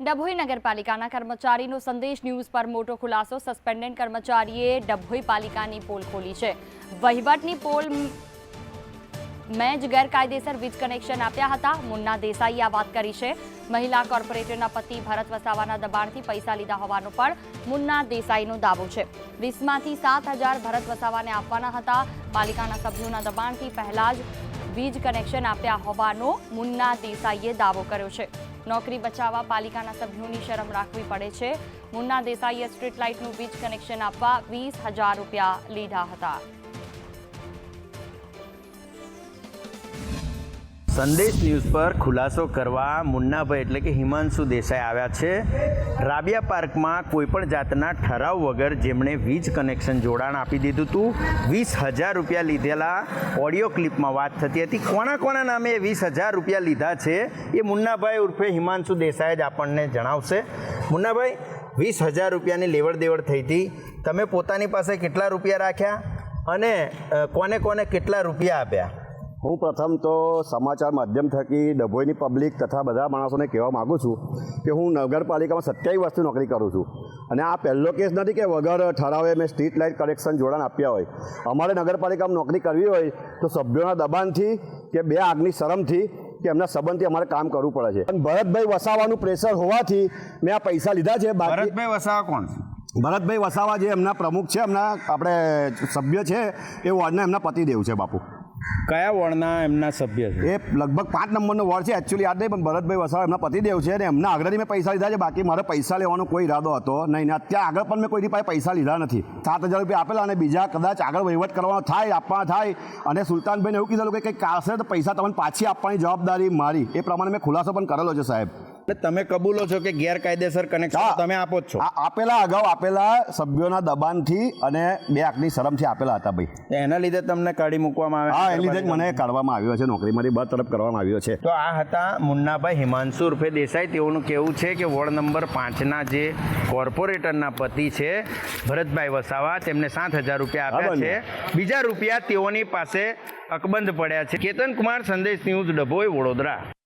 ડભોઈ નગરપાલિકાના કર્મચારીનો સંદેશ ન્યૂઝ પર મોટો ખુલાસો. સસ્પેન્ડેડ કર્મચારીએ ડભોઈ પાલિકાની પોલ ખોલી છે. વહીવટની પોલ મેં જ ગેરકાયદેસર વીજ કનેક્શન આપ્યા હતા. મુન્ના દેસાઈએ આ વાત કરી છે. મહિલા કોર્પોરેટરના પતિ ભરત વસાવાના દબાણથી પૈસા લીધા હોવાનો પણ મુન્ના દેસાઈનો દાવો છે. વીસમાંથી સાત હજાર ભરત વસાવાને આપવાના હતા. પાલિકાના સભ્યોના દબાણથી પહેલા જ વીજ કનેક્શન આપ્યા હોવાનો મુન્ના દેસાઈએ દાવો કર્યો છે. નોકરી બચાવવા પાલિકાના સભ્યોની શરમ રાખવી પડે છે. મુન્ના દેસાઈએ સ્ટ્રીટ લાઇટનું વીજ કનેક્શન આપવા વીસ હજાર રૂપિયા લીધા હતા. સંદેશ ન્યૂઝ પર ખુલાસો કરવા મુન્નાભાઈ એટલે કે હિમાંશુ દેસાઈ આવ્યા છે. રાબિયા પાર્કમાં કોઈપણ જાતના ઠરાવ વગર જેમણે વીજ કનેક્શન જોડાણ આપી દીધું હતું વીસ હજાર રૂપિયા લીધેલા ઓડિયો ક્લિપમાં વાત થતી હતી. કોના કોના નામે વીસ હજાર રૂપિયા લીધા છે એ મુન્નાભાઈ ઉર્ફે હિમાંશુ દેસાઈ જ આપણને જણાવશે. મુન્નાભાઈ, વીસ હજાર રૂપિયાની લેવડ દેવડ થઈ હતી. તમે પોતાની પાસે કેટલા રૂપિયા રાખ્યા અને કોને કોને કેટલા રૂપિયા આપ્યા? હું પ્રથમ તો સમાચાર માધ્યમ થકી ડભોઈની પબ્લિક તથા બધા માણસોને કહેવા માગું છું કે હું નગરપાલિકામાં સત્યાવીસ વર્ષથી નોકરી કરું છું. અને આ પહેલો કેસ નથી કે વગર ઠરાવે મેં સ્ટ્રીટ લાઇટ કનેક્શન જોડાણ આપ્યા હોય. અમારે નગરપાલિકામાં નોકરી કરવી હોય તો સભ્યોના દબાણથી કે બે આગની શરમથી કે એમના સંબંધથી અમારે કામ કરવું પડે છે. પણ ભરતભાઈ વસાવાનું પ્રેશર હોવાથી મેં આ પૈસા લીધા છે. ભરતભાઈ વસાવા કોણ? ભરતભાઈ વસાવા જે એમના પ્રમુખ છે એમના આપણે સભ્ય છે એ વોર્ડના એમના પતિદેવ છે બાપુ. કયા વોર્ડના એમના સભ્ય છે? એ લગભગ પાંચ નંબરનો વોર્ડ છે એકચ્યુઅલી યાદ નહીં, પણ ભરતભાઈ વસાવા એમના પતિદેવ છે અને એમના આગળથી મેં પૈસા લીધા છે, બાકી મારે પૈસા લેવાનો કોઈ ઈરાદો હતો નહીં, ને અત્યારે આગળ પણ મેં કોઈની પાસે પૈસા લીધા નથી. સાત હજાર રૂપિયા આપેલા અને બીજા કદાચ આગળ વહીવટ કરવાનો થાય, આપવાના થાય, અને સુલતાનભાઈને એવું કીધેલું કે કંઈક કારશે તો પૈસા તમને પાછી આપવાની જવાબદારી મારી. એ પ્રમાણે મેં ખુલાસો પણ કરેલો છે સાહેબ. તમે કબૂલો છો કે ગેરકાયદેસર કનેક્શન હા. તમે આપો છો. આપેલા અગાઉ આપેલા સભ્યોના દબાણથી અને બે આંખની શરમથી આપેલા હતા ભાઈ. એના લીધે તમને કાઢી મૂકવામાં હા આવે એ લીધે મને કાઢવામાં આવ્યો છે નોકરીમાંથી બરતરફ કરવામાં આવ્યો છે. તો આ હતા મુન્નાભાઈ હિમાંશુ રૂપે દેસાઈ. તેઓનું કેવું છે કે વોર્ડ નંબર પાંચના જે કોર્પોરેટરના પતિ છે ભરતભાઈ વસાવા તેમને સાત હજાર રૂપિયા આપ્યા છે. બીજા રૂપિયા તેઓની પાસે અકબંધ પડ્યા છે. કેતન કુમાર સંદેશ ન્યૂઝ ડભોઈ વડોદરા.